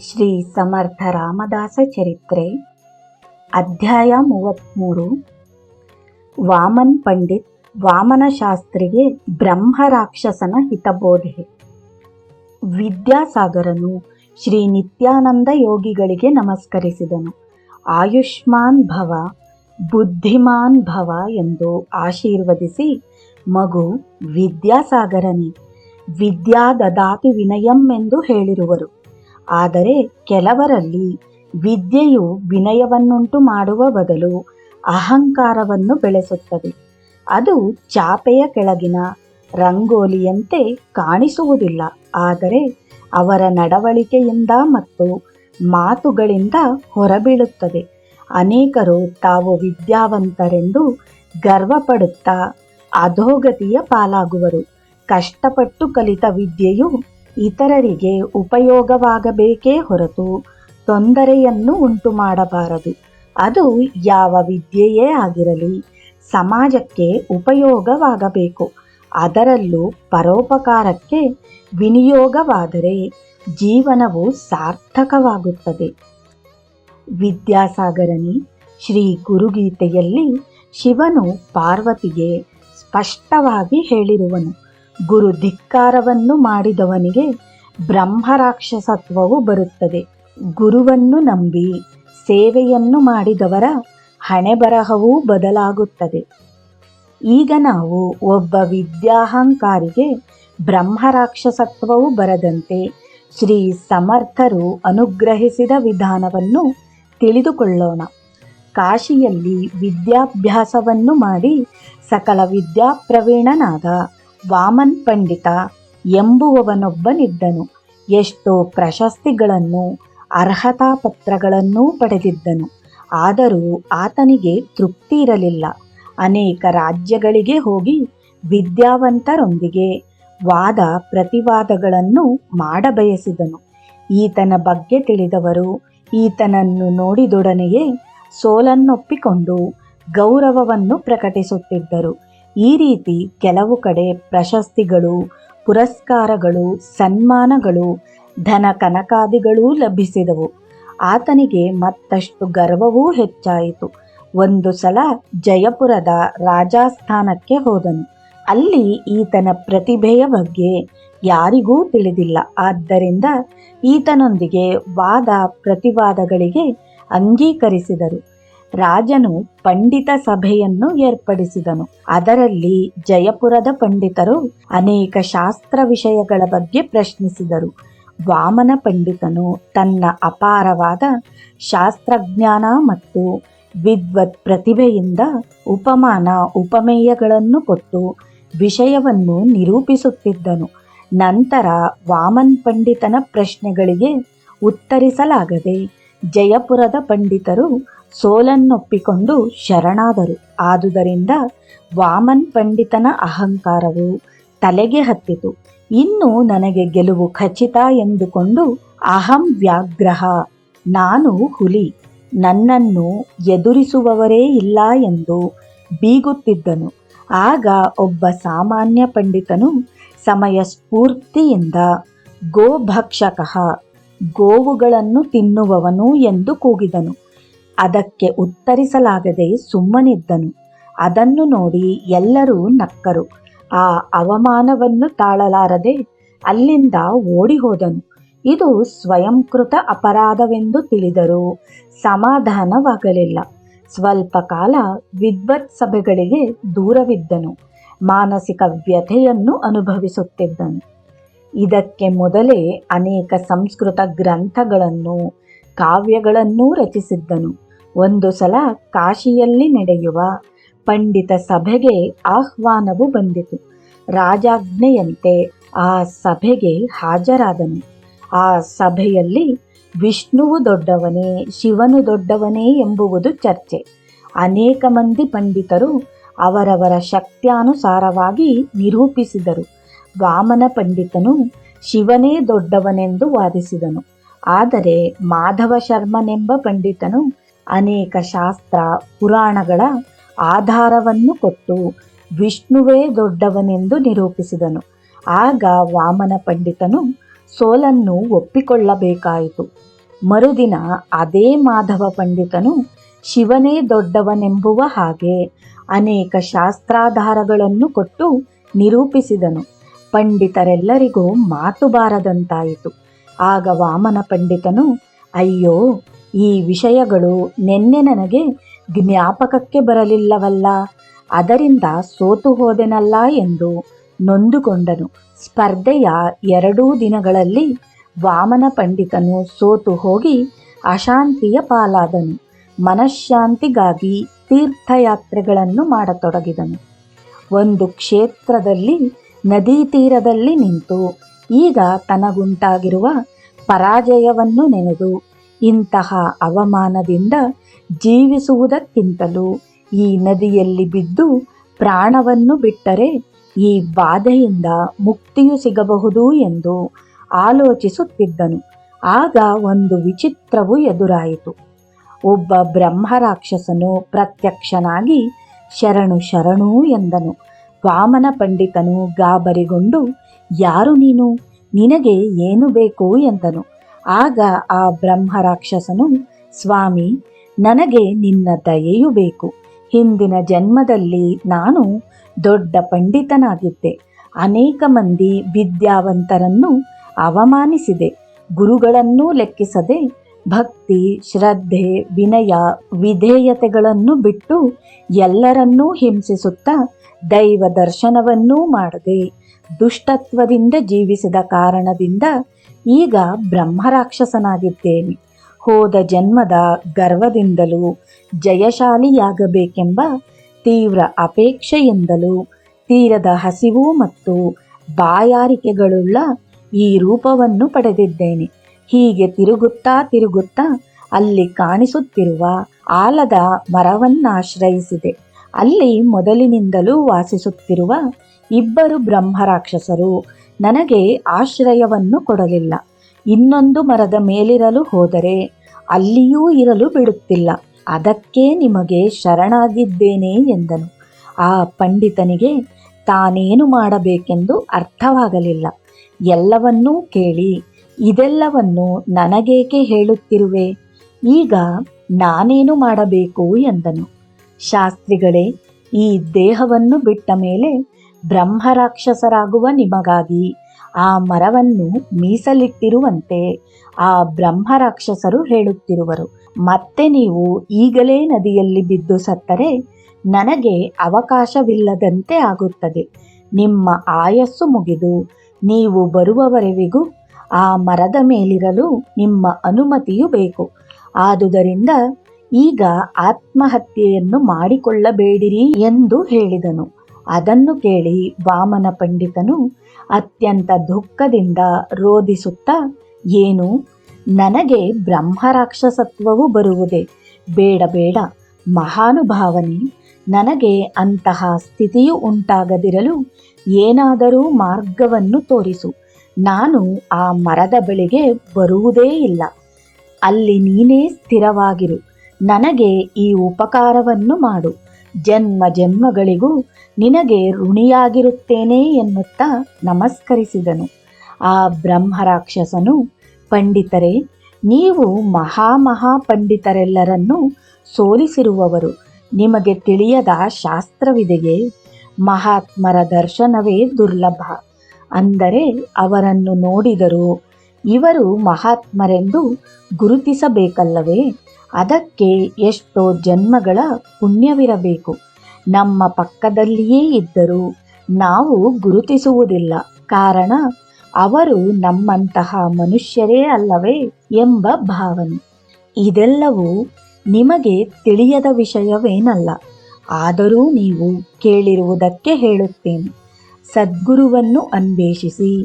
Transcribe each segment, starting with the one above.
ಶ್ರೀ ಸಮರ್ಥ ರಾಮದಾಸ ಚರಿತ್ರೆ, ಅಧ್ಯಾಯ ಮೂವತ್ತ್ಮೂರು ವಾಮನ್ ಪಂಡಿತ್ ವಾಮನ ಶಾಸ್ತ್ರಿಗೆ ಬ್ರಹ್ಮ ರಾಕ್ಷಸನ ಹಿತಬೋಧೆ. ವಿದ್ಯಾಸಾಗರನು ಶ್ರೀ ನಿತ್ಯಾನಂದ ಯೋಗಿಗಳಿಗೆ ನಮಸ್ಕರಿಸಿದನು. ಆಯುಷ್ಮಾನ್ ಭವ, ಬುದ್ಧಿಮಾನ್ ಭವ ಎಂದು ಆಶೀರ್ವದಿಸಿ ಮಗು ವಿದ್ಯಾಸಾಗರನೇ ವಿದ್ಯಾ ದದಾತಿ ವಿನಯಂ ಎಂದು ಹೇಳಿರುವರು. ಆದರೆ ಕೆಲವರಲ್ಲಿ ವಿದ್ಯೆಯು ವಿನಯವನ್ನುಂಟು ಮಾಡುವ ಬದಲು ಅಹಂಕಾರವನ್ನು ಬೆಳೆಸುತ್ತದೆ. ಅದು ಚಾಪೆಯ ಕೆಳಗಿನ ರಂಗೋಲಿಯಂತೆ ಕಾಣಿಸುವುದಿಲ್ಲ. ಆದರೆ ಅವರ ನಡವಳಿಕೆಯಿಂದ ಮತ್ತು ಮಾತುಗಳಿಂದ ಹೊರಬೀಳುತ್ತದೆ. ಅನೇಕರು ತಾವು ವಿದ್ಯಾವಂತರೆಂದು ಗರ್ವಪಡುತ್ತಾ ಅಧೋಗತಿಯ ಪಾಲಾಗುವರು. ಕಷ್ಟಪಟ್ಟು ಕಲಿತ ವಿದ್ಯೆಯು ಇತರರಿಗೆ ಉಪಯೋಗವಾಗಬೇಕೇ ಹೊರತು ತೊಂದರೆಯನ್ನು ಉಂಟು ಮಾಡಬಾರದು ಅದು ಯಾವ ವಿದ್ಯೆಯೇ ಆಗಿರಲಿ, ಸಮಾಜಕ್ಕೆ ಉಪಯೋಗವಾಗಬೇಕು. ಅದರಲ್ಲೂ ಪರೋಪಕಾರಕ್ಕೆ ವಿನಿಯೋಗವಾದರೆ ಜೀವನವು ಸಾರ್ಥಕವಾಗುತ್ತದೆ. ವಿದ್ಯಾಸಾಗರನಿ ಶ್ರೀ ಗುರುಗೀತೆಯಲ್ಲಿ ಶಿವನು ಪಾರ್ವತಿಗೆ ಸ್ಪಷ್ಟವಾಗಿ ಹೇಳಿರುವನು. ಗುರು ಧಿಕ್ಕಾರವನ್ನು ಮಾಡಿದವನಿಗೆ ಬ್ರಹ್ಮರಾಕ್ಷಸತ್ವವು ಬರುತ್ತದೆ. ಗುರುವನ್ನು ನಂಬಿ ಸೇವೆಯನ್ನು ಮಾಡಿದವರ ಹಣೆಬರಹವೂ ಬದಲಾಗುತ್ತದೆ. ಈಗ ನಾವು ಒಬ್ಬ ವಿದ್ಯಾಹಂಕಾರಿಗೆ ಬ್ರಹ್ಮರಾಕ್ಷಸತ್ವವು ಬರದಂತೆ ಶ್ರೀ ಸಮರ್ಥರು ಅನುಗ್ರಹಿಸಿದ ವಿಧಾನವನ್ನು ತಿಳಿದುಕೊಳ್ಳೋಣ. ಕಾಶಿಯಲ್ಲಿ ವಿದ್ಯಾಭ್ಯಾಸವನ್ನು ಮಾಡಿ ಸಕಲ ವಿದ್ಯಾಪ್ರವೀಣನಾದ ವಾಮನ್ ಪಂಡಿತ ಎಂಬುವವನೊಬ್ಬನಿದ್ದನು. ಎಷ್ಟೋ ಪ್ರಶಸ್ತಿಗಳನ್ನು, ಅರ್ಹತಾ ಪತ್ರಗಳನ್ನೂ ಪಡೆದಿದ್ದನು. ಆದರೂ ಆತನಿಗೆ ತೃಪ್ತಿ ಇರಲಿಲ್ಲ. ಅನೇಕ ರಾಜ್ಯಗಳಿಗೆ ಹೋಗಿ ವಿದ್ಯಾವಂತರೊಂದಿಗೆ ವಾದ ಪ್ರತಿವಾದಗಳನ್ನು ಮಾಡಬಯಸಿದನು. ಈತನ ಬಗ್ಗೆ ತಿಳಿದವರು ಈತನನ್ನು ನೋಡಿದೊಡನೆಯೇ ಸೋಲನ್ನೊಪ್ಪಿಕೊಂಡು ಗೌರವವನ್ನು ಪ್ರಕಟಿಸುತ್ತಿದ್ದರು. ಈ ರೀತಿ ಕೆಲವು ಕಡೆ ಪ್ರಶಸ್ತಿಗಳು, ಪುರಸ್ಕಾರಗಳು, ಸನ್ಮಾನಗಳು, ಧನ ಕನಕಾದಿಗಳೂ ಲಭಿಸಿದವು. ಆತನಿಗೆ ಮತ್ತಷ್ಟು ಗರ್ವವೂ ಹೆಚ್ಚಾಯಿತು. ಒಂದು ಸಲ ಜಯಪುರದ ರಾಜಸ್ಥಾನಕ್ಕೆ ಹೋದನು. ಅಲ್ಲಿ ಈತನ ಪ್ರತಿಭೆಯ ಬಗ್ಗೆ ಯಾರಿಗೂ ತಿಳಿದಿಲ್ಲ. ಆದ್ದರಿಂದ ಈತನೊಂದಿಗೆ ವಾದ ಪ್ರತಿವಾದಗಳಿಗೆ ಅಂಗೀಕರಿಸಿದರು. ರಾಜನು ಪಂಡಿತ ಸಭೆಯನ್ನು ಏರ್ಪಡಿಸಿದನು. ಅದರಲ್ಲಿ ಜಯಪುರದ ಪಂಡಿತರು ಅನೇಕ ಶಾಸ್ತ್ರ ವಿಷಯಗಳ ಬಗ್ಗೆ ಪ್ರಶ್ನಿಸಿದರು. ವಾಮನ ಪಂಡಿತನು ತನ್ನ ಅಪಾರವಾದ ಶಾಸ್ತ್ರಜ್ಞಾನ ಮತ್ತು ವಿದ್ವತ್ ಪ್ರತಿಭೆಯಿಂದ ಉಪಮಾನ ಉಪಮೇಯಗಳನ್ನು ಕೊಟ್ಟು ವಿಷಯವನ್ನು ನಿರೂಪಿಸುತ್ತಿದ್ದನು. ನಂತರ ವಾಮನ್ ಪಂಡಿತನ ಪ್ರಶ್ನೆಗಳಿಗೆ ಉತ್ತರಿಸಲಾಗದೆ ಜಯಪುರದ ಪಂಡಿತರು ಸೋಲನ್ನೊಪ್ಪಿಕೊಂಡು ಶರಣಾದರು. ಆದುದರಿಂದ ವಾಮನ್ ಪಂಡಿತನ ಅಹಂಕಾರವು ತಲೆಗೆ ಹತ್ತಿತು. ಇನ್ನು ನನಗೆ ಗೆಲುವು ಖಚಿತ ಎಂದುಕೊಂಡು ಅಹಂ ವ್ಯಾಗ್ರಹ ನಾನು ಹುಲಿ, ನನ್ನನ್ನು ಎದುರಿಸುವವರೇ ಇಲ್ಲ ಎಂದು ಬೀಗುತ್ತಿದ್ದನು. ಆಗ ಒಬ್ಬ ಸಾಮಾನ್ಯ ಪಂಡಿತನು ಸಮಯ ಸ್ಫೂರ್ತಿಯಿಂದ ಗೋಭಕ್ಷಕಃ ಗೋವುಗಳನ್ನು ತಿನ್ನುವವನು ಎಂದು ಕೂಗಿದನು. ಅದಕ್ಕೆ ಉತ್ತರಿಸಲಾಗದೆ ಸುಮ್ಮನಿದ್ದನು. ಅದನ್ನು ನೋಡಿ ಎಲ್ಲರೂ ನಕ್ಕರು. ಆ ಅವಮಾನವನ್ನು ತಾಳಲಾರದೆ ಅಲ್ಲಿಂದ ಓಡಿ ಹೋದನು ಇದು ಸ್ವಯಂಕೃತ ಅಪರಾಧವೆಂದು ತಿಳಿದರೂ ಸಮಾಧಾನವಾಗಲಿಲ್ಲ. ಸ್ವಲ್ಪ ಕಾಲ ವಿದ್ವತ್ ಸಭೆಗಳಿಗೆ ದೂರವಿದ್ದನು. ಮಾನಸಿಕ ವ್ಯಥೆಯನ್ನು ಅನುಭವಿಸುತ್ತಿದ್ದನು. ಇದಕ್ಕೆ ಮೊದಲೇ ಅನೇಕ ಸಂಸ್ಕೃತ ಗ್ರಂಥಗಳನ್ನು, ಕಾವ್ಯಗಳನ್ನೂ ರಚಿಸಿದ್ದನು. ಒಂದು ಸಲ ಕಾಶಿಯಲ್ಲಿ ನಡೆಯುವ ಪಂಡಿತ ಸಭೆಗೆ ಆಹ್ವಾನವು ಬಂದಿತು. ರಾಜಾಜ್ಞೆಯಂತೆ ಆ ಸಭೆಗೆ ಹಾಜರಾದನು. ಆ ಸಭೆಯಲ್ಲಿ ವಿಷ್ಣುವು ದೊಡ್ಡವನೇ, ಶಿವನು ದೊಡ್ಡವನೇ ಎಂಬುವುದು ಚರ್ಚೆ. ಅನೇಕ ಮಂದಿ ಪಂಡಿತರು ಅವರವರ ಶಕ್ತ್ಯಾನುಸಾರವಾಗಿ ನಿರೂಪಿಸಿದರು. ವಾಮನ ಪಂಡಿತನು ಶಿವನೇ ದೊಡ್ಡವನೆಂದು ವಾದಿಸಿದನು. ಆದರೆ ಮಾಧವ ಶರ್ಮನೆಂಬ ಪಂಡಿತನು ಅನೇಕ ಶಾಸ್ತ್ರ, ಪುರಾಣಗಳ ಆಧಾರವನ್ನು ಕೊಟ್ಟು ವಿಷ್ಣುವೇ ದೊಡ್ಡವನೆಂದು ನಿರೂಪಿಸಿದನು. ಆಗ ವಾಮನ ಪಂಡಿತನು ಸೋಲನ್ನು ಒಪ್ಪಿಕೊಳ್ಳಬೇಕಾಯಿತು. ಮರುದಿನ ಅದೇ ಮಾಧವ ಪಂಡಿತನು ಶಿವನೇ ದೊಡ್ಡವನೆಂಬುವ ಹಾಗೆ ಅನೇಕ ಶಾಸ್ತ್ರಾಧಾರಗಳನ್ನು ಕೊಟ್ಟು ನಿರೂಪಿಸಿದನು. ಪಂಡಿತರೆಲ್ಲರಿಗೂ ಮಾತು ಬಾರದಂತಾಯಿತು. ಆಗ ವಾಮನ ಪಂಡಿತನು, ಅಯ್ಯೋ ಈ ವಿಷಯಗಳು ನಿನ್ನೆ ನನಗೆ ಜ್ಞಾಪಕಕ್ಕೆ ಬರಲಿಲ್ಲವಲ್ಲ. ಅದರಿಂದ ಸೋತು ಹೋದೆನಲ್ಲ ಎಂದು ನೊಂದುಕೊಂಡನು. ಸ್ಪರ್ಧೆಯ ಎರಡೂ ದಿನಗಳಲ್ಲಿ ವಾಮನ ಪಂಡಿತನು ಸೋತು ಹೋಗಿ ಅಶಾಂತಿಯ ಪಾಲಾದನು. ಮನಃಶಾಂತಿಗಾಗಿ ತೀರ್ಥಯಾತ್ರೆಗಳನ್ನು ಮಾಡತೊಡಗಿದನು. ಒಂದು ಕ್ಷೇತ್ರದಲ್ಲಿ, ನದಿ ತೀರದಲ್ಲಿ ನಿಂತು ಈಗ ತನಗುಂಟಾಗಿರುವ ಪರಾಜಯವನ್ನು ನೆನೆದು ಇಂತಹ ಅವಮಾನದಿಂದ ಜೀವಿಸುವುದಕ್ಕಿಂತಲೂ ಈ ನದಿಯಲ್ಲಿ ಬಿದ್ದು ಪ್ರಾಣವನ್ನು ಬಿಟ್ಟರೆ ಈ ಬಾಧೆಯಿಂದ ಮುಕ್ತಿಯು ಸಿಗಬಹುದು ಎಂದು ಆಲೋಚಿಸುತ್ತಿದ್ದನು. ಆಗ ಒಂದು ವಿಚಿತ್ರವು ಎದುರಾಯಿತು. ಒಬ್ಬ ಬ್ರಹ್ಮರಾಕ್ಷಸನು ಪ್ರತ್ಯಕ್ಷನಾಗಿ, ಶರಣು ಶರಣು ಎಂದನು. ವಾಮನ ಪಂಡಿತನು ಗಾಬರಿಗೊಂಡು, ಯಾರು ನೀನು? ನಿನಗೆ ಏನು ಬೇಕು? ಎಂದನು. ಆಗ ಆ ಬ್ರಹ್ಮ ರಾಕ್ಷಸನು ಸ್ವಾಮಿ, ನನಗೆ ನಿನ್ನ ದಯೆಯು ಬೇಕು. ಹಿಂದಿನ ಜನ್ಮದಲ್ಲಿ ನಾನು ದೊಡ್ಡ ಪಂಡಿತನಾಗಿದ್ದೆ. ಅನೇಕ ಮಂದಿ ವಿದ್ಯಾವಂತರನ್ನು ಅವಮಾನಿಸಿದೆ. ಗುರುಗಳನ್ನೂ ಲೆಕ್ಕಿಸದೆ ಭಕ್ತಿ, ಶ್ರದ್ಧೆ, ವಿನಯ, ವಿಧೇಯತೆಗಳನ್ನು ಬಿಟ್ಟು ಎಲ್ಲರನ್ನೂ ಹಿಂಸಿಸುತ್ತಾ ದೈವ ದರ್ಶನವನ್ನೂ ಮಾಡದೆ ದುಷ್ಟತ್ವದಿಂದ ಜೀವಿಸಿದ ಕಾರಣದಿಂದ ಈಗ ಬ್ರಹ್ಮರಾಕ್ಷಸನಾಗಿದ್ದೇನೆ. ಹೋದ ಜನ್ಮದ ಗರ್ವದಿಂದಲೂ ಜಯಶಾಲಿಯಾಗಬೇಕೆಂಬ ತೀವ್ರ ಅಪೇಕ್ಷೆಯಿಂದಲೂ ತೀರದ ಹಸಿವು ಮತ್ತು ಬಾಯಾರಿಕೆಗಳುಳ್ಳ ಈ ರೂಪವನ್ನು ಪಡೆದಿದ್ದೇನೆ. ಹೀಗೆ ತಿರುಗುತ್ತಾ ತಿರುಗುತ್ತಾ ಅಲ್ಲಿ ಕಾಣಿಸುತ್ತಿರುವ ಆಲದ ಮರವನ್ನಾಶ್ರಯಿಸಿದೆ. ಅಲ್ಲಿ ಮೊದಲಿನಿಂದಲೂ ವಾಸಿಸುತ್ತಿರುವ ಇಬ್ಬರು ಬ್ರಹ್ಮರಾಕ್ಷಸರು ನನಗೆ ಆಶ್ರಯವನ್ನು ಕೊಡಲಿಲ್ಲ. ಇನ್ನೊಂದು ಮರದ ಮೇಲಿರಲು ಹೋದರೆ ಅಲ್ಲಿಯೂ ಇರಲು ಬಿಡುತ್ತಿಲ್ಲ. ಅದಕ್ಕೆ ನಿಮಗೆ ಶರಣಾಗಿದ್ದೇನೆ ಎಂದನು. ಆ ಪಂಡಿತನಿಗೆ ತಾನೇನು ಮಾಡಬೇಕೆಂದು ಅರ್ಥವಾಗಲಿಲ್ಲ. ಎಲ್ಲವನ್ನೂ ಕೇಳಿ ಇದೆಲ್ಲವನ್ನು ನನಗೇಕೆ ಹೇಳುತ್ತಿರುವೆ? ಈಗ ನಾನೇನು ಮಾಡಬೇಕು ಎಂದನು. ಶಾಸ್ತ್ರಿಗಳೇ, ಈ ದೇಹವನ್ನು ಬಿಟ್ಟ ಮೇಲೆ ಬ್ರಹ್ಮರಾಕ್ಷಸರಾಗುವ ನಿಮಗಾಗಿ ಆ ಮರವನ್ನು ಮೀಸಲಿಟ್ಟಿರುವಂತೆ ಆ ಬ್ರಹ್ಮರಾಕ್ಷಸರು ಹೇಳುತ್ತಿರುವರು. ಮತ್ತೆ ನೀವು ಈಗಲೇ ನದಿಯಲ್ಲಿ ಬಿದ್ದು ಸತ್ತರೆ ನನಗೆ ಅವಕಾಶವಿಲ್ಲದಂತೆ ಆಗುತ್ತದೆ. ನಿಮ್ಮ ಆಯಸ್ಸು ಮುಗಿದು ನೀವು ಬರುವವರೆವಿಗೂ ಆ ಮರದ ಮೇಲಿರಲು ನಿಮ್ಮ ಅನುಮತಿಯು ಬೇಕು. ಆದುದರಿಂದ ಈಗ ಆತ್ಮಹತ್ಯೆಯನ್ನು ಮಾಡಿಕೊಳ್ಳಬೇಡಿರಿ ಎಂದು ಹೇಳಿದನು. ಅದನ್ನು ಕೇಳಿ ವಾಮನ ಪಂಡಿತನು ಅತ್ಯಂತ ದುಃಖದಿಂದ ರೋಧಿಸುತ್ತಾ, ಏನು? ನನಗೆ ಬ್ರಹ್ಮರಾಕ್ಷಸತ್ವವು ಬರುವುದೇ? ಬೇಡ ಬೇಡ. ಮಹಾನುಭಾವನೆ. ನನಗೆ ಅಂತಹ ಸ್ಥಿತಿಯು ಉಂಟಾಗದಿರಲು ಏನಾದರೂ ಮಾರ್ಗವನ್ನು ತೋರಿಸು. ನಾನು ಆ ಮರದ ಬಳಿಗೆ ಬರುವುದೇ ಇಲ್ಲ. ಅಲ್ಲಿ ನೀನೇ ಸ್ಥಿರವಾಗಿರು. ನನಗೆ ಈ ಉಪಕಾರವನ್ನು ಮಾಡು. ಜನ್ಮ ಜನ್ಮಗಳಿಗೂ ನಿನಗೆ ಋಣಿಯಾಗಿರುತ್ತೇನೆ ಎನ್ನುತ್ತಾ ನಮಸ್ಕರಿಸಿದನು. ಆ ಬ್ರಹ್ಮರಾಕ್ಷಸನು, ಪಂಡಿತರೇ, ನೀವು ಮಹಾಮಹಾ ಪಂಡಿತರೆಲ್ಲರನ್ನೂ ಸೋಲಿಸಿರುವವರು. ನಿಮಗೆ ತಿಳಿಯದ ಶಾಸ್ತ್ರವಿದೆಯೇ? ಮಹಾತ್ಮರ ದರ್ಶನವೇ ದುರ್ಲಭ. ಅಂದರೆ ಅವರನ್ನು ನೋಡಿದರೂ ಇವರು ಮಹಾತ್ಮರೆಂದು ಗುರುತಿಸಬೇಕಲ್ಲವೇ? ಅದಕ್ಕೆ ಎಷ್ಟೋ ಜನ್ಮಗಳ ಪುಣ್ಯವಿರಬೇಕು. ನಮ್ಮ ಪಕ್ಕದಲ್ಲಿಯೇ ಇದ್ದರೂ ನಾವು ಗುರುತಿಸುವುದಿಲ್ಲ. ಕಾರಣ, ಅವರು ನಮ್ಮಂತಹ ಮನುಷ್ಯರೇ ಅಲ್ಲವೇ ಎಂಬ ಭಾವನೆ. ಇದೆಲ್ಲವೂ ನಿಮಗೆ ತಿಳಿಯದ ವಿಷಯವೇನಲ್ಲ. ಆದರೂ ನೀವು ಕೇಳಿರುವುದಕ್ಕೆ ಹೇಳುತ್ತೇನೆ. ಸದ್ಗುರುವನ್ನು ಅನ್ವೇಷಿಸಿ,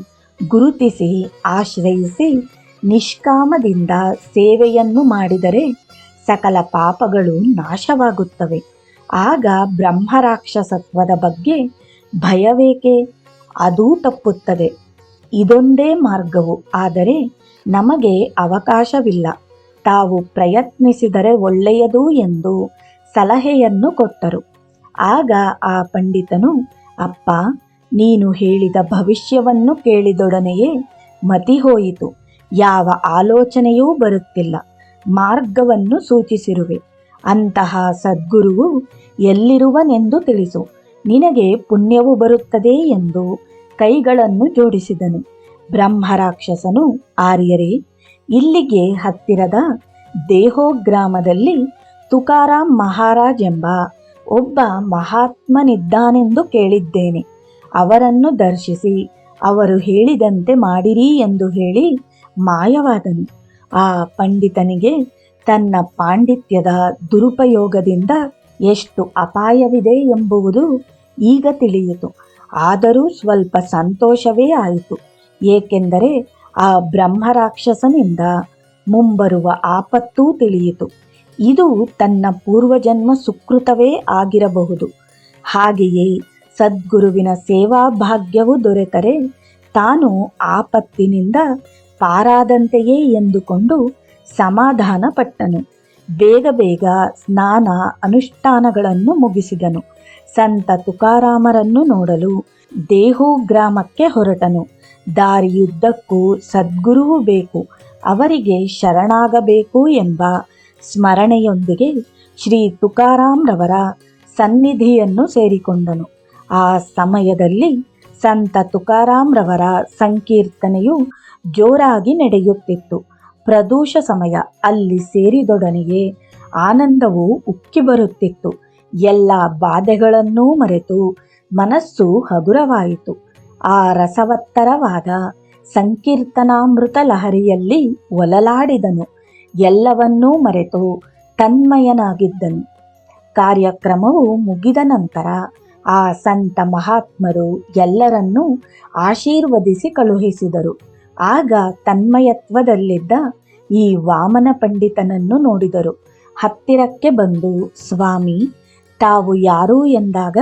ಗುರುತಿಸಿ, ಆಶ್ರಯಿಸಿ, ನಿಷ್ಕಾಮದಿಂದ ಸೇವೆಯನ್ನು ಮಾಡಿದರೆ ಸಕಲ ಪಾಪಗಳು ನಾಶವಾಗುತ್ತವೆ. ಆಗ ಬ್ರಹ್ಮರಾಕ್ಷಸತ್ವದ ಬಗ್ಗೆ ಭಯವೇಕೆ? ಅದೂ ತಪ್ಪುತ್ತದೆ. ಇದೊಂದೇ ಮಾರ್ಗವು. ಆದರೆ ನಮಗೆ ಅವಕಾಶವಿಲ್ಲ. ತಾವು ಪ್ರಯತ್ನಿಸಿದರೆ ಒಳ್ಳೆಯದು ಎಂದು ಸಲಹೆಯನ್ನು ಕೊಟ್ಟರು. ಆಗ ಆ ಪಂಡಿತನು, ಅಪ್ಪ, ನೀನು ಹೇಳಿದ ಭವಿಷ್ಯವನ್ನು ಕೇಳಿದೊಡನೆಯೇ ಮತಿ ಹೋಯಿತು ಯಾವ ಆಲೋಚನೆಯೂ ಬರುತ್ತಿಲ್ಲ. ಮಾರ್ಗವನ್ನು ಸೂಚಿಸಿರುವೆ. ಅಂತಹ ಸದ್ಗುರುವು ಎಲ್ಲಿರುವನೆಂದು ತಿಳಿಸು. ನಿನಗೆ ಪುಣ್ಯವು ಬರುತ್ತದೆ ಎಂದು ಕೈಗಳನ್ನು ಜೋಡಿಸಿದನು. ಬ್ರಹ್ಮರಾಕ್ಷಸನು ಆರ್ಯರೇ, ಇಲ್ಲಿಗೆ ಹತ್ತಿರದ ದೇಹೋ ಗ್ರಾಮದಲ್ಲಿ ತುಕಾರಾಮ್ ಮಹಾರಾಜ್ ಎಂಬ ಒಬ್ಬ ಮಹಾತ್ಮನಿದ್ದಾನೆಂದು ಕೇಳಿದ್ದೇನೆ. ಅವರನ್ನು ದರ್ಶಿಸಿ, ಅವರು ಹೇಳಿದಂತೆ ಮಾಡಿರಿ ಎಂದು ಹೇಳಿ ಮಾಯವಾದನು. ಆ ಪಂಡಿತನಿಗೆ ತನ್ನ ಪಾಂಡಿತ್ಯದ ದುರುಪಯೋಗದಿಂದ ಎಷ್ಟು ಅಪಾಯವಿದೆ ಎಂಬುವುದು ಈಗ ತಿಳಿಯಿತು. ಆದರೂ ಸ್ವಲ್ಪ ಸಂತೋಷವೇ ಆಯಿತು. ಏಕೆಂದರೆ ಆ ಬ್ರಹ್ಮರಾಕ್ಷಸನಿಂದ ಮುಂಬರುವ ಆಪತ್ತೂ ತಿಳಿಯಿತು. ಇದು ತನ್ನ ಪೂರ್ವಜನ್ಮ ಸುಕೃತವೇ ಆಗಿರಬಹುದು. ಹಾಗೆಯೇ ಸದ್ಗುರುವಿನ ಸೇವಾ ಭಾಗ್ಯವು ದೊರೆತರೆ ತಾನು ಆಪತ್ತಿನಿಂದ ಪಾರಾದಂತೆಯೇ ಎಂದುಕೊಂಡು ಸಮಾಧಾನ ಪಟ್ಟನು ಬೇಗ ಬೇಗ ಸ್ನಾನ ಅನುಷ್ಠಾನಗಳನ್ನು ಮುಗಿಸಿದನು. ಸಂತ ತುಕಾರಾಮರನ್ನು ನೋಡಲು ದೇಹು ಗ್ರಾಮಕ್ಕೆ ಹೊರಟನು. ದಾರಿಯುದ್ದಕ್ಕೂ ಸದ್ಗುರುವು ಬೇಕು, ಅವರಿಗೆ ಶರಣಾಗಬೇಕು ಎಂಬ ಸ್ಮರಣೆಯೊಂದಿಗೆ ಶ್ರೀ ತುಕಾರಾಮ್ರವರ ಸನ್ನಿಧಿಯನ್ನು ಸೇರಿಕೊಂಡನು. ಆ ಸಮಯದಲ್ಲಿ ಸಂತ ತುಕಾರಾಮ್ರವರ ಸಂಕೀರ್ತನೆಯು ಜೋರಾಗಿ ನಡೆಯುತ್ತಿತ್ತು. ಪ್ರದೋಷ ಸಮಯ ಅಲ್ಲಿ ಸೇರಿದೊಡನೆಯೇ ಆನಂದವು ಉಕ್ಕಿ ಬರುತ್ತಿತ್ತು. ಎಲ್ಲ ಬಾಧೆಗಳನ್ನೂ ಮರೆತು ಮನಸ್ಸು ಹಗುರವಾಯಿತು. ಆ ರಸವತ್ತರವಾದ ಸಂಕೀರ್ತನಾಮೃತ ಲಹರಿಯಲ್ಲಿ ಒಲಲಾಡಿದನು. ಎಲ್ಲವನ್ನೂ ಮರೆತು ತನ್ಮಯನಾಗಿದ್ದನು. ಕಾರ್ಯಕ್ರಮವು ಮುಗಿದ ನಂತರ ಆ ಸಂತ ಮಹಾತ್ಮರು ಎಲ್ಲರನ್ನೂ ಆಶೀರ್ವದಿಸಿ ಕಳುಹಿಸಿದರು. ಆಗ ತನ್ಮಯತ್ವದಲ್ಲಿದ್ದ ಈ ವಾಮನ ಪಂಡಿತನನ್ನು ನೋಡಿದರು. ಹತ್ತಿರಕ್ಕೆ ಬಂದು, ಸ್ವಾಮಿ, ತಾವು ಯಾರು ಎಂದಾಗ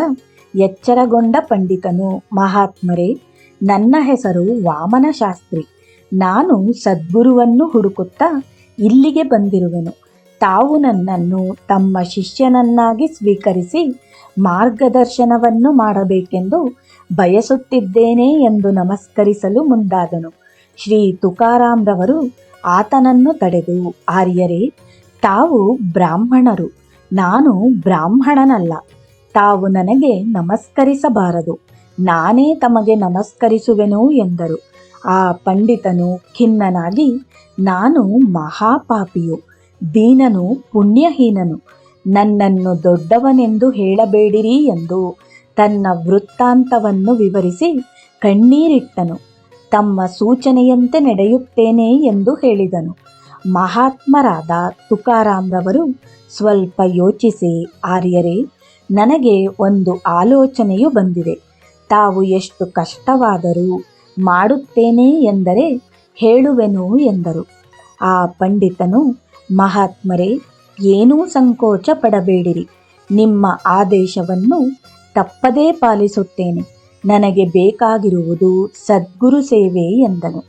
ಎಚ್ಚರಗೊಂಡ ಪಂಡಿತನು ಮಹಾತ್ಮರೇ, ನನ್ನ ಹೆಸರು ವಾಮನ ಶಾಸ್ತ್ರಿ. ನಾನು ಸದ್ಗುರುವನ್ನು ಹುಡುಕುತ್ತಾ ಇಲ್ಲಿಗೆ ಬಂದಿರುವೆನು. ತಾವು ನನ್ನನ್ನು ತಮ್ಮ ಶಿಷ್ಯನನ್ನಾಗಿ ಸ್ವೀಕರಿಸಿ ಮಾರ್ಗದರ್ಶನವನ್ನು ಮಾಡಬೇಕೆಂದು ಬಯಸುತ್ತಿದ್ದೇನೆ ಎಂದು ನಮಸ್ಕರಿಸಲು ಮುಂದಾದನು. ಶ್ರೀ ತುಕಾರಾಮ್ರವರು ಆತನನ್ನು ತಡೆದು, ಆರ್ಯರೇ, ತಾವು ಬ್ರಾಹ್ಮಣರು, ನಾನು ಬ್ರಾಹ್ಮಣನಲ್ಲ. ತಾವು ನನಗೆ ನಮಸ್ಕರಿಸಬಾರದು. ನಾನೇ ತಮಗೆ ನಮಸ್ಕರಿಸುವೆನು ಎಂದರು. ಆ ಪಂಡಿತನು ಖಿನ್ನನಾಗಿ, ನಾನು ಮಹಾಪಾಪಿಯು, ದೀನನು ಪುಣ್ಯಹೀನನು, ನನ್ನನ್ನು ದೊಡ್ಡವನೆಂದು ಹೇಳಬೇಡಿರಿ ಎಂದು ತನ್ನ ವೃತ್ತಾಂತವನ್ನು ವಿವರಿಸಿ ಕಣ್ಣೀರಿಟ್ಟನು. ತಮ್ಮ ಸೂಚನೆಯಂತೆ ನಡೆಯುತ್ತೇನೆ ಎಂದು ಹೇಳಿದನು. ಮಹಾತ್ಮರಾದ ತುಕಾರಾಮ್ರವರು ಸ್ವಲ್ಪ ಯೋಚಿಸಿ, ಆರ್ಯರೇ, ನನಗೆ ಒಂದು ಆಲೋಚನೆಯು ಬಂದಿದೆ. ತಾವು ಎಷ್ಟು ಕಷ್ಟವಾದರೂ ಮಾಡುತ್ತೇನೆ ಎಂದರೆ ಹೇಳುವೆನು ಎಂದರು. ಆ ಪಂಡಿತನು, ಮಹಾತ್ಮರೇ, ಏನೂ ಸಂಕೋಚ ಪಡಬೇಡಿರಿ ನಿಮ್ಮ ಆದೇಶವನ್ನು ತಪ್ಪದೇ ಪಾಲಿಸುತ್ತೇನೆ. ನನಗೆ ಬೇಕಾಗಿರುವುದು ಸದ್ಗುರು ಸೇವೆ ಎಂದನು.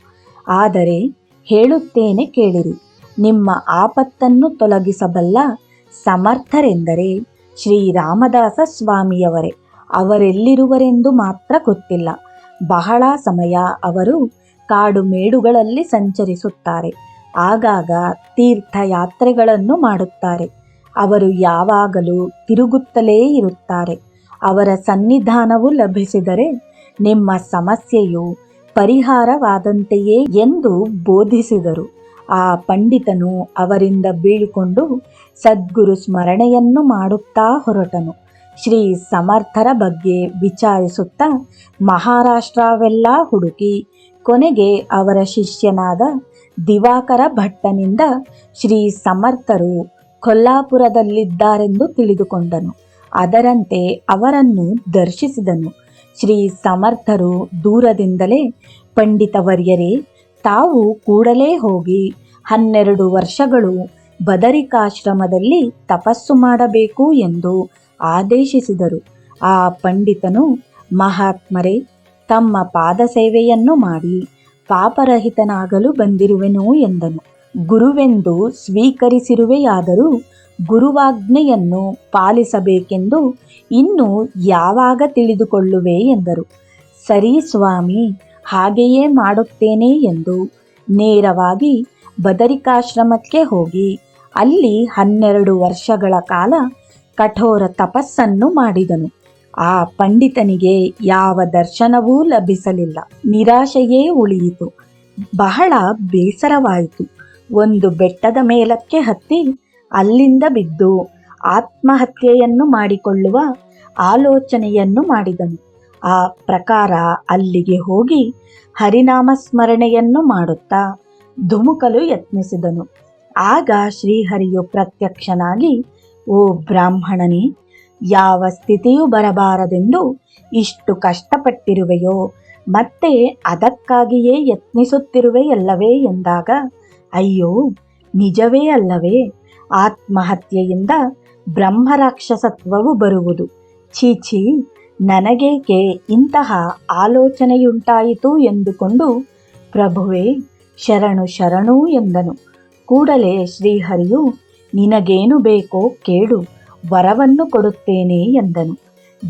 ಆದರೆ ಹೇಳುತ್ತೇನೆ ಕೇಳಿರಿ, ನಿಮ್ಮ ಆಪತ್ತನ್ನು ತೊಲಗಿಸಬಲ್ಲ ಸಮರ್ಥರೆಂದರೆ ಶ್ರೀರಾಮದಾಸ ಸ್ವಾಮಿಯವರೇ. ಅವರೆಲ್ಲಿರುವರೆಂದು ಮಾತ್ರ ಗೊತ್ತಿಲ್ಲ. ಬಹಳ ಸಮಯ ಅವರು ಕಾಡು ಮೇಡುಗಳಲ್ಲಿ ಸಂಚರಿಸುತ್ತಾರೆ. ಆಗಾಗ ತೀರ್ಥಯಾತ್ರೆಗಳನ್ನು ಮಾಡುತ್ತಾರೆ. ಅವರು ಯಾವಾಗಲೂ ತಿರುಗುತ್ತಲೇ ಇರುತ್ತಾರೆ. ಅವರ ಸನ್ನಿಧಾನವು ಲಭಿಸಿದರೆ ನಿಮ್ಮ ಸಮಸ್ಯೆಯು ಪರಿಹಾರವಾದಂತೆಯೇ ಎಂದು ಬೋಧಿಸಿದರು. ಆ ಪಂಡಿತನು ಅವರಿಂದ ಬೀಳ್ಕೊಂಡು ಸದ್ಗುರು ಸ್ಮರಣೆಯನ್ನು ಮಾಡುತ್ತಾ ಹೊರಟನು. ಶ್ರೀ ಸಮರ್ಥರ ಬಗ್ಗೆ ವಿಚಾರಿಸುತ್ತಾ ಮಹಾರಾಷ್ಟ್ರವೆಲ್ಲ ಹುಡುಕಿ ಕೊನೆಗೆ ಅವರ ಶಿಷ್ಯನಾದ ದಿವಾಕರ ಭಟ್ಟನಿಂದ ಶ್ರೀ ಸಮರ್ಥರು ಕೊಲ್ಲಾಪುರದಲ್ಲಿದ್ದಾರೆಂದು ತಿಳಿದುಕೊಂಡನು. ಅದರಂತೆ ಅವರನ್ನು ದರ್ಶಿಸಿದನು. ಶ್ರೀ ಸಮರ್ಥರು ದೂರದಿಂದಲೇ ಪಂಡಿತವರ್ಯರೇ, ತಾವು ಕೂಡಲೇ ಹೋಗಿ ಹನ್ನೆರಡು ವರ್ಷಗಳು ಬದರಿಕಾಶ್ರಮದಲ್ಲಿ ತಪಸ್ಸು ಮಾಡಬೇಕು ಎಂದು ಆದೇಶಿಸಿದರು. ಆ ಪಂಡಿತನು, ಮಹಾತ್ಮರೇ, ತಮ್ಮ ಪಾದಸೇವೆಯನ್ನು ಮಾಡಿ ಪಾಪರಹಿತನಾಗಲು ಬಂದಿರುವೆನು ಎಂದನು. ಗುರುವೆಂದು ಸ್ವೀಕರಿಸಿರುವೆಯಾದರೂ ಗುರುವಾಜ್ಞೆಯನ್ನು ಪಾಲಿಸಬೇಕೆಂದು ಇನ್ನು ಯಾವಾಗ ತಿಳಿದುಕೊಳ್ಳುವೆ ಎಂದರು. ಸರಿ ಸ್ವಾಮಿ, ಹಾಗೆಯೇ ಮಾಡುತ್ತೇನೆ ಎಂದು ನೇರವಾಗಿ ಬದರಿಕಾಶ್ರಮಕ್ಕೆ ಹೋಗಿ ಅಲ್ಲಿ ಹನ್ನೆರಡು ವರ್ಷಗಳ ಕಾಲ ಕಠೋರ ತಪಸ್ಸನ್ನು ಮಾಡಿದನು. ಆ ಪಂಡಿತನಿಗೆ ಯಾವ ದರ್ಶನವೂ ಲಭಿಸಲಿಲ್ಲ. ನಿರಾಶೆಯೇ ಉಳಿಯಿತು. ಬಹಳ ಬೇಸರವಾಯಿತು. ಒಂದು ಬೆಟ್ಟದ ಮೇಲಕ್ಕೆ ಹತ್ತಿ ಅಲ್ಲಿಂದ ಬಿದ್ದು ಆತ್ಮಹತ್ಯೆಯನ್ನು ಮಾಡಿಕೊಳ್ಳುವ ಆಲೋಚನೆಯನ್ನು ಮಾಡಿದನು. ಆ ಪ್ರಕಾರ ಅಲ್ಲಿಗೆ ಹೋಗಿ ಹರಿನಾಮ ಸ್ಮರಣೆಯನ್ನು ಮಾಡುತ್ತಾ ಧುಮುಕಲು ಯತ್ನಿಸಿದನು. ಆಗ ಶ್ರೀಹರಿಯು ಪ್ರತ್ಯಕ್ಷನಾಗಿ, ಓ ಬ್ರಾಹ್ಮಣನೇ, ಯಾವ ಸ್ಥಿತಿಯೂ ಬರಬಾರದೆಂದು ಇಷ್ಟು ಕಷ್ಟಪಟ್ಟಿರುವೆಯೋ, ಮತ್ತೆ ಅದಕ್ಕಾಗಿಯೇ ಯತ್ನಿಸುತ್ತಿರುವೆಯಲ್ಲವೇ? ಎಂದಾಗ, ಅಯ್ಯೋ, ನಿಜವೇ ಅಲ್ಲವೇ? ಆತ್ಮಹತ್ಯೆಯಿಂದ ಬ್ರಹ್ಮರಾಕ್ಷಸತ್ವವು ಬರುವುದು. ಛೀ ನನಗೇಕೆ ಇಂತಹ ಆಲೋಚನೆಯುಂಟಾಯಿತು ಎಂದುಕೊಂಡು ಪ್ರಭುವೇ ಶರಣು ಶರಣು ಎಂದನು. ಕೂಡಲೇ ಶ್ರೀಹರಿಯು, ನಿನಗೇನು ಬೇಕೋ ಕೇಳು, ವರವನ್ನು ಕೊಡುತ್ತೇನೆ ಎಂದನು.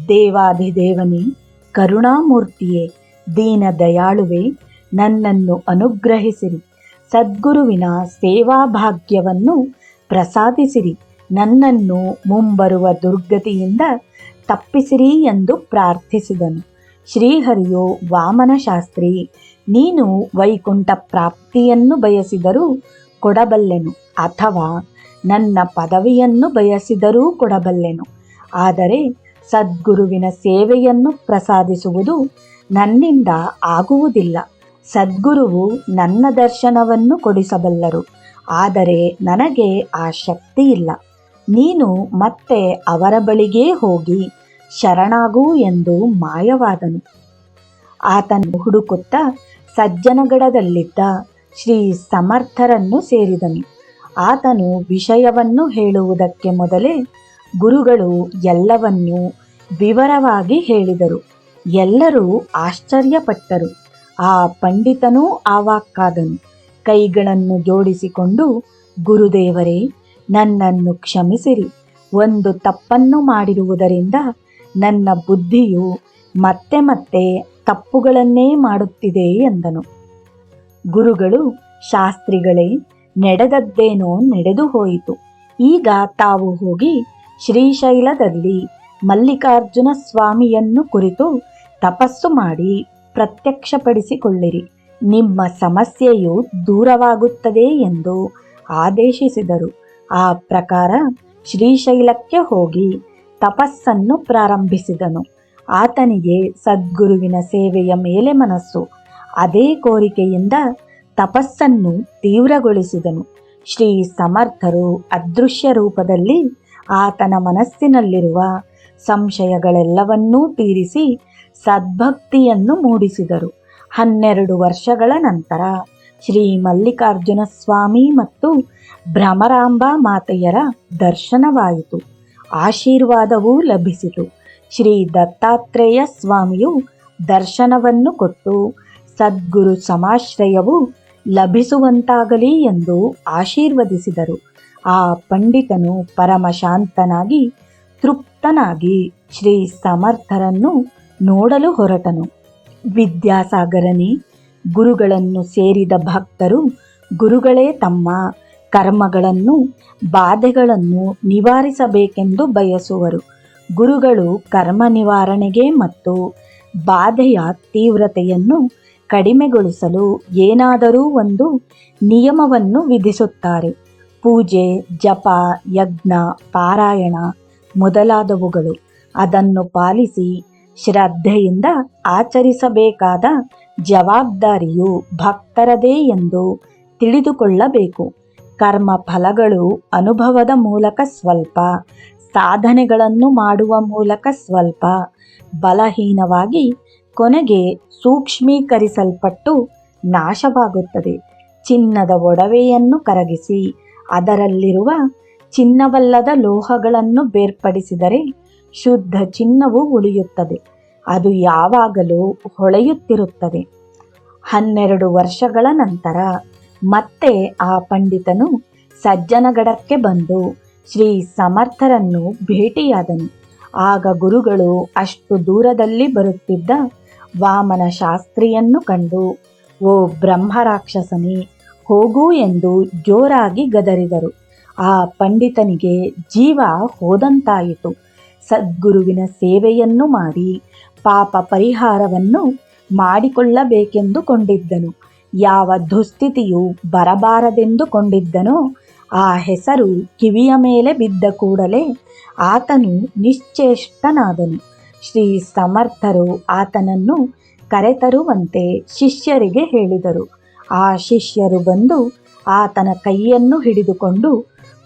ದೇವಾಧಿದೇವನೇ ಕರುಣಾಮೂರ್ತಿಯೇ ದೀನ ದಯಾಳುವೆ ನನ್ನನ್ನು ಅನುಗ್ರಹಿಸಿರಿ. ಸದ್ಗುರುವಿನ ಸೇವಾಭಾಗ್ಯವನ್ನು ಪ್ರಸಾದಿಸಿರಿ. ನನ್ನನ್ನು ಮುಂಬರುವ ದುರ್ಗತಿಯಿಂದ ತಪ್ಪಿಸಿರಿ ಎಂದು ಪ್ರಾರ್ಥಿಸಿದನು. ಶ್ರೀಹರಿಯು, ವಾಮನ ಶಾಸ್ತ್ರಿ, ನೀನು ವೈಕುಂಠ ಪ್ರಾಪ್ತಿಯನ್ನು ಬಯಸಿದರೂ ಕೊಡಬಲ್ಲೆನು, ಅಥವಾ ನನ್ನ ಪದವಿಯನ್ನು ಬಯಸಿದರೂ ಕೊಡಬಲ್ಲೆನು. ಆದರೆ ಸದ್ಗುರುವಿನ ಸೇವೆಯನ್ನು ಪ್ರಸಾದಿಸುವುದು ನನ್ನಿಂದ ಆಗುವುದಿಲ್ಲ. ಸದ್ಗುರುವು ನನ್ನ ದರ್ಶನವನ್ನು ಕೊಡಿಸಬಲ್ಲರು. ಆದರೆ ನನಗೆ ಆ ಶಕ್ತಿ ಇಲ್ಲ ನೀನು ಮತ್ತೆ ಅವರ ಬಳಿಗೇ ಹೋಗಿ ಶರಣಾಗು ಎಂದು ಮಾಯವಾದನು. ಆತನು ಹುಡುಕುತ್ತಾ ಸಜ್ಜನಗಡದಲ್ಲಿದ್ದ ಶ್ರೀ ಸಮರ್ಥರನ್ನು ಸೇರಿದನು. ಆತನು ವಿಷಯವನ್ನು ಹೇಳುವುದಕ್ಕೆ ಮೊದಲೇ ಗುರುಗಳು ಎಲ್ಲವನ್ನೂ ವಿವರವಾಗಿ ಹೇಳಿದರು. ಎಲ್ಲರೂ ಆಶ್ಚರ್ಯಪಟ್ಟರು. ಆ ಪಂಡಿತನೂ ಆವಾಕ್ಕಾದನು. ಕೈಗಳನ್ನು ಜೋಡಿಸಿಕೊಂಡು, ಗುರುದೇವರೇ, ನನ್ನನ್ನು ಕ್ಷಮಿಸಿರಿ. ಒಂದು ತಪ್ಪನ್ನು ಮಾಡಿರುವುದರಿಂದ ನನ್ನ ಬುದ್ಧಿಯು ಮತ್ತೆ ಮತ್ತೆ ತಪ್ಪುಗಳನ್ನೇ ಮಾಡುತ್ತಿದೆ, ಎಂದನು. ಗುರುಗಳು, ಶಾಸ್ತ್ರಿಗಳೇ, ನಡೆದದ್ದೇನೋ ನಡೆದು ಹೋಯಿತು ಈಗ ತಾವು ಹೋಗಿ ಶ್ರೀಶೈಲದಲ್ಲಿ ಮಲ್ಲಿಕಾರ್ಜುನ ಸ್ವಾಮಿಯನ್ನು ಕುರಿತು ತಪಸ್ಸು ಮಾಡಿ ಪ್ರತ್ಯಕ್ಷಪಡಿಸಿಕೊಳ್ಳಿರಿ. ನಿಮ್ಮ ಸಮಸ್ಯೆಯು ದೂರವಾಗುತ್ತದೆ ಎಂದು ಆದೇಶಿಸಿದರು. ಆ ಪ್ರಕಾರ ಶ್ರೀಶೈಲಕ್ಕೆ ಹೋಗಿ ತಪಸ್ಸನ್ನು ಪ್ರಾರಂಭಿಸಿದನು. ಆತನಿಗೆ ಸದ್ಗುರುವಿನ ಸೇವೆಯ ಮೇಲೆ ಮನಸ್ಸು. ಅದೇ ಕೋರಿಕೆಯಿಂದ ತಪಸ್ಸನ್ನು ತೀವ್ರಗೊಳಿಸಿದನು. ಶ್ರೀ ಸಮರ್ಥರು ಅದೃಶ್ಯ ರೂಪದಲ್ಲಿ ಆತನ ಮನಸ್ಸಿನಲ್ಲಿರುವ ಸಂಶಯಗಳೆಲ್ಲವನ್ನೂ ತೀರಿಸಿ ಸದ್ಭಕ್ತಿಯನ್ನು ಮೂಡಿಸಿದರು. ಹನ್ನೆರಡು ವರ್ಷಗಳ ನಂತರ ಶ್ರೀ ಮಲ್ಲಿಕಾರ್ಜುನ ಸ್ವಾಮಿ ಮತ್ತು ಭ್ರಮರಾಂಬ ಮಾತೆಯರ ದರ್ಶನವಾಯಿತು. ಆಶೀರ್ವಾದವೂ ಲಭಿಸಿತು. ಶ್ರೀ ದತ್ತಾತ್ರೇಯ ಸ್ವಾಮಿಯು ದರ್ಶನವನ್ನು ಕೊಟ್ಟು ಸದ್ಗುರು ಸಮಾಶ್ರಯವು ಲಭಿಸುವಂತಾಗಲಿ ಎಂದು ಆಶೀರ್ವದಿಸಿದರು. ಆ ಪಂಡಿತನು ಪರಮಶಾಂತನಾಗಿ ತೃಪ್ತನಾಗಿ ಶ್ರೀ ಸಮರ್ಥರನ್ನು ನೋಡಲು ಹೊರಟನು. ವಿದ್ಯಾಸಾಗರನೇ, ಗುರುಗಳನ್ನು ಸೇರಿದ ಭಕ್ತರು ಗುರುಗಳೇ ತಮ್ಮ ಕರ್ಮಗಳನ್ನು, ಬಾಧೆಗಳನ್ನು ನಿವಾರಿಸಬೇಕೆಂದು ಬಯಸುವರು. ಗುರುಗಳು ಕರ್ಮ ನಿವಾರಣೆಗೆ ಮತ್ತು ಬಾಧೆಯ ತೀವ್ರತೆಯನ್ನು ಕಡಿಮೆಗೊಳಿಸಲು ಏನಾದರೂ ಒಂದು ನಿಯಮವನ್ನು ವಿಧಿಸುತ್ತಾರೆ. ಪೂಜೆ, ಜಪ, ಯಜ್ಞ, ಪಾರಾಯಣ ಮೊದಲಾದವುಗಳು. ಅದನ್ನು ಪಾಲಿಸಿ ಶ್ರದ್ಧೆಯಿಂದ ಆಚರಿಸಬೇಕಾದ ಜವಾಬ್ದಾರಿಯು ಭಕ್ತರದೇ ಎಂದು ತಿಳಿದುಕೊಳ್ಳಬೇಕು. ಕರ್ಮ ಫಲಗಳು ಅನುಭವದ ಮೂಲಕ ಸ್ವಲ್ಪ, ಸಾಧನೆಗಳನ್ನು ಮಾಡುವ ಮೂಲಕ ಸ್ವಲ್ಪ. ಬಲಹೀನವಾಗಿ ಕೊನೆಗೆ ಸೂಕ್ಷ್ಮೀಕರಿಸಲ್ಪಟ್ಟು ನಾಶವಾಗುತ್ತದೆ. ಚಿನ್ನದ ಒಡವೆಯನ್ನು ಕರಗಿಸಿ ಅದರಲ್ಲಿರುವ ಚಿನ್ನವಲ್ಲದ ಲೋಹಗಳನ್ನು ಬೇರ್ಪಡಿಸಿದರೆ ಶುದ್ಧ ಚಿನ್ನವು ಉಳಿಯುತ್ತದೆ. ಅದು ಯಾವಾಗಲೂ ಹೊಳೆಯುತ್ತಿರುತ್ತದೆ. ಹನ್ನೆರಡು ವರ್ಷಗಳ ನಂತರ ಮತ್ತೆ ಆ ಪಂಡಿತನು ಸಜ್ಜನಗಡಕ್ಕೆ ಬಂದು ಶ್ರೀ ಸಮರ್ಥರನ್ನು ಭೇಟಿಯಾದನು. ಆಗ ಗುರುಗಳು ಅಷ್ಟು ದೂರದಲ್ಲಿ ಬರುತ್ತಿದ್ದ ವಾಮನ ಶಾಸ್ತ್ರಿಯನ್ನು ಕಂಡು, ಓ ಬ್ರಹ್ಮರಾಕ್ಷಸನೇ, ಹೋಗು ಎಂದು ಜೋರಾಗಿ ಗದರಿದರು. ಆ ಪಂಡಿತನಿಗೆ ಜೀವ ಹೋದಂತಾಯಿತು. ಸದ್ಗುರುವಿನ ಸೇವೆಯನ್ನು ಮಾಡಿ ಪಾಪ ಪರಿಹಾರವನ್ನು ಮಾಡಿಕೊಳ್ಳಬೇಕೆಂದುಕೊಂಡಿದ್ದನು. ಯಾವ ದುಸ್ಥಿತಿಯು ಬರಬಾರದೆಂದುಕೊಂಡಿದ್ದನೋ ಆ ಹೆಸರು ಕಿವಿಯ ಮೇಲೆ ಬಿದ್ದ ಕೂಡಲೇ ಆತನು ನಿಶ್ಚೇಷ್ಟನಾದನು. ಶ್ರೀ ಸಮರ್ಥರು ಆತನನ್ನು ಕರೆತರುವಂತೆ ಶಿಷ್ಯರಿಗೆ ಹೇಳಿದರು. ಆ ಶಿಷ್ಯರು ಬಂದು ಆತನ ಕೈಯನ್ನು ಹಿಡಿದುಕೊಂಡು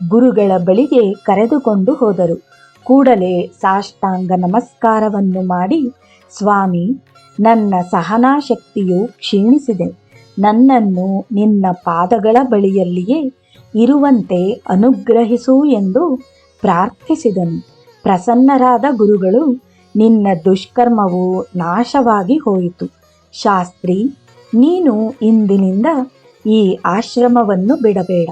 ಗುರುಗಳ ಬಳಿಗೆ ಕರೆದುಕೊಂಡು ಹೋದರು. ಕೂಡಲೇ ಸಾಷ್ಟಾಂಗ ನಮಸ್ಕಾರವನ್ನು ಮಾಡಿ ಸ್ವಾಮಿ, ನನ್ನ ಸಹನಾಶಕ್ತಿಯು ಕ್ಷೀಣಿಸಿದೆ. ನನ್ನನ್ನು ನಿನ್ನ ಪಾದಗಳ ಬಳಿಯಲ್ಲಿಯೇ ಇರುವಂತೆ ಅನುಗ್ರಹಿಸು ಎಂದು ಪ್ರಾರ್ಥಿಸಿದನು. ಪ್ರಸನ್ನರಾದ ಗುರುಗಳು, ನಿನ್ನ ದುಷ್ಕರ್ಮವು ನಾಶವಾಗಿ ಹೋಯಿತು. ಶಾಸ್ತ್ರಿ, ನೀನು ಇಂದಿನಿಂದ ಈ ಆಶ್ರಮವನ್ನು ಬಿಡಬೇಡ.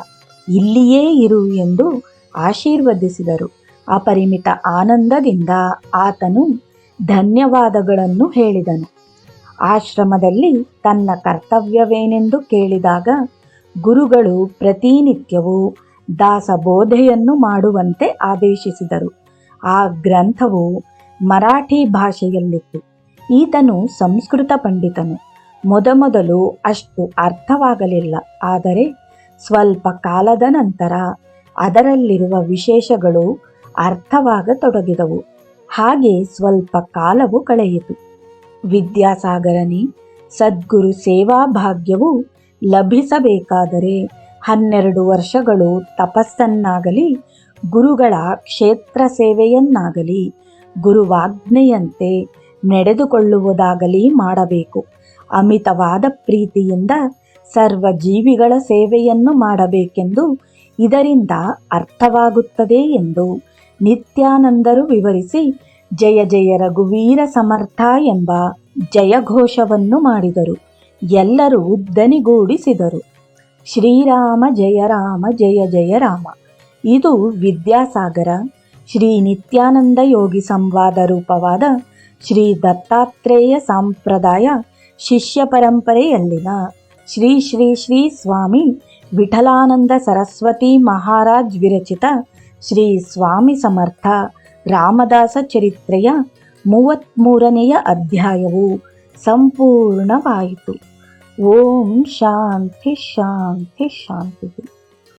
ಇಲ್ಲಿಯೇ ಇರು ಎಂದು ಆಶೀರ್ವದಿಸಿದರು. ಅಪರಿಮಿತ ಆನಂದದಿಂದ ಆತನು ಧನ್ಯವಾದಗಳನ್ನು ಹೇಳಿದನು. ಆಶ್ರಮದಲ್ಲಿ ತನ್ನ ಕರ್ತವ್ಯವೇನೆಂದು ಕೇಳಿದಾಗ ಗುರುಗಳು ಪ್ರತಿನಿತ್ಯವೂ ದಾಸಬೋಧೆಯನ್ನು ಮಾಡುವಂತೆ ಆದೇಶಿಸಿದರು. ಆ ಗ್ರಂಥವು ಮರಾಠಿ ಭಾಷೆಯಲ್ಲಿತ್ತು. ಈತನು ಸಂಸ್ಕೃತ ಪಂಡಿತನು. ಮೊದಮೊದಲು ಅಷ್ಟು ಅರ್ಥವಾಗಲಿಲ್ಲ. ಆದರೆ ಸ್ವಲ್ಪ ಕಾಲದ ನಂತರ ಅದರಲ್ಲಿರುವ ವಿಶೇಷಗಳು ಅರ್ಥವಾಗತೊಡಗಿದವು. ಹಾಗೆ ಸ್ವಲ್ಪ ಕಾಲವು ಕಳೆಯಿತು. ವಿದ್ಯಾಸಾಗರನಿ, ಸದ್ಗುರು ಸೇವಾ ಭಾಗ್ಯವು ಲಭಿಸಬೇಕಾದರೆ ಹನ್ನೆರಡು ವರ್ಷಗಳು ತಪಸ್ಸನ್ನಾಗಲಿ, ಗುರುಗಳ ಕ್ಷೇತ್ರ ಸೇವೆಯನ್ನಾಗಲಿ, ಗುರುವಾಜ್ಞೆಯಂತೆ ನಡೆದುಕೊಳ್ಳುವುದಾಗಲಿ ಮಾಡಬೇಕು. ಅಮಿತವಾದ ಪ್ರೀತಿಯಿಂದ ಸರ್ವ ಜೀವಿಗಳ ಸೇವೆಯನ್ನು ಮಾಡಬೇಕೆಂದು ಇದರಿಂದ ಅರ್ಥವಾಗುತ್ತದೆ ಎಂದು ನಿತ್ಯಾನಂದರು ವಿವರಿಸಿ, ಜಯ ಜಯ ರಘುವೀರ ಸಮರ್ಥ ಎಂಬ ಜಯಘೋಷವನ್ನು ಮಾಡಿದರು. ಎಲ್ಲರೂ ಉದ್ದನಿಗೂಡಿಸಿದರು. ಶ್ರೀರಾಮ ಜಯ ರಾಮ ಜಯ ಜಯ ರಾಮ. ಇದು ವಿದ್ಯಾಸಾಗರ, ಶ್ರೀ ನಿತ್ಯಾನಂದ ಯೋಗಿ ಸಂವಾದ ರೂಪವಾದ ಶ್ರೀ ದತ್ತಾತ್ರೇಯ ಸಂಪ್ರದಾಯ ಶಿಷ್ಯ ಪರಂಪರೆಯಲ್ಲಿನ ಶ್ರೀ ಶ್ರೀ ಶ್ರೀ ಸ್ವಾಮಿ ವಿಠಲಾನಂದ ಸರಸ್ವತಿ ಮಹಾರಾಜ್ ವಿರಚಿತ ಶ್ರೀ ಸ್ವಾಮಿ ಸಮರ್ಥ ರಾಮದಾಸ ಚರಿತ್ರೆಯ ಮೂವತ್ತ್ಮೂರನೆಯ ಅಧ್ಯಾಯವು ಸಂಪೂರ್ಣವಾಯಿತು. ಓಂ ಶಾಂತಿ ಶಾಂತಿ ಶಾಂತಿ.